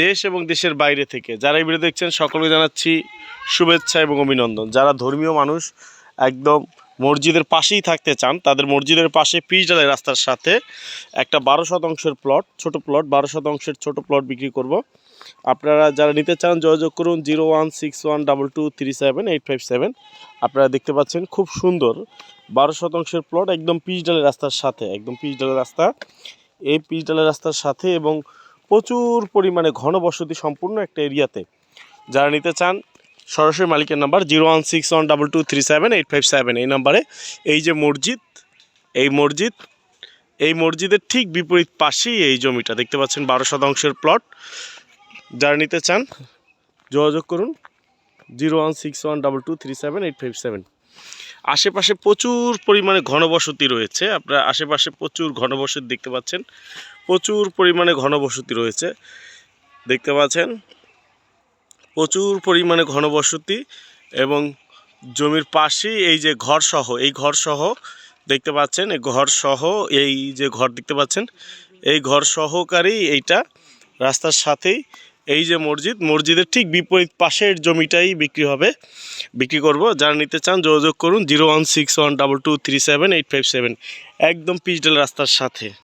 দেশ এবং দেশের বাইরে থেকে যারা এই ভিডিও দেখছেন, সকলকে জানাচ্ছি শুভেচ্ছা এবং অভিনন্দন। যারা ধর্মীয় মানুষ, একদম মসজিদের পাশেই থাকতে চান, তাদের মসজিদের পাশে পিচ ডালের রাস্তার সাথে একটা বারো শতাংশের প্লট ছোট প্লট বারো শতাংশের ছোট প্লট বিক্রি করব। আপনারা যারা নিতে চান, যোগাযোগ করুন zero one six one double two three seven eight five seven. আপনারা দেখতে পাচ্ছেন খুব সুন্দর বারো শতাংশের প্লট একদম পিচ ডালের রাস্তার সাথে, একদম পিচ ডালের রাস্তা। এই পিচ ডালের রাস্তার সাথে এবং প্রচুর পরিমাণে ঘনবসতি সম্পূর্ণ একটা এরিয়াতে। যারা নিতে চান, সরাসরি মালিকের number zero one six one double two three seven eight five seven. এই নাম্বারে এই যে মসজিদ, এই মসজিদ, এই মসজিদের ঠিক বিপরীত পাশেই এই জমিটা। দেখতে পাচ্ছেন বারো শতাংশের প্লট। যারা নিতে চান, যোগাযোগ করুন zero one six one double two three seven eight five seven. আশেপাশে প্রচুর পরিমাণে ঘনবসতি রয়েছে। আপনারা আশেপাশে প্রচুর ঘনবসতি দেখতে পাচ্ছেন। প্রচুর পরিমাণে ঘনবসতি রয়েছে। দেখতে পাচ্ছেন? প্রচুর পরিমাণে ঘনবসতি এবং জমির পাশেই এই যে ঘরসহ, এই ঘরসহ দেখতে পাচ্ছেন, এই ঘরসহ, এই যে ঘর দেখতে পাচ্ছেন, এই ঘর সহকারেই এইটা রাস্তার সাথেই এই যে মসজিদ, মসজিদের ঠিক বিপরীত পাশের জমিটাই বিক্রি হবে। বিক্রি করব। যারা নিতে চান যোগাযোগ করুন zero one six one double two three seven eight five seven. একদম পিচডাল রাস্তার সাথে।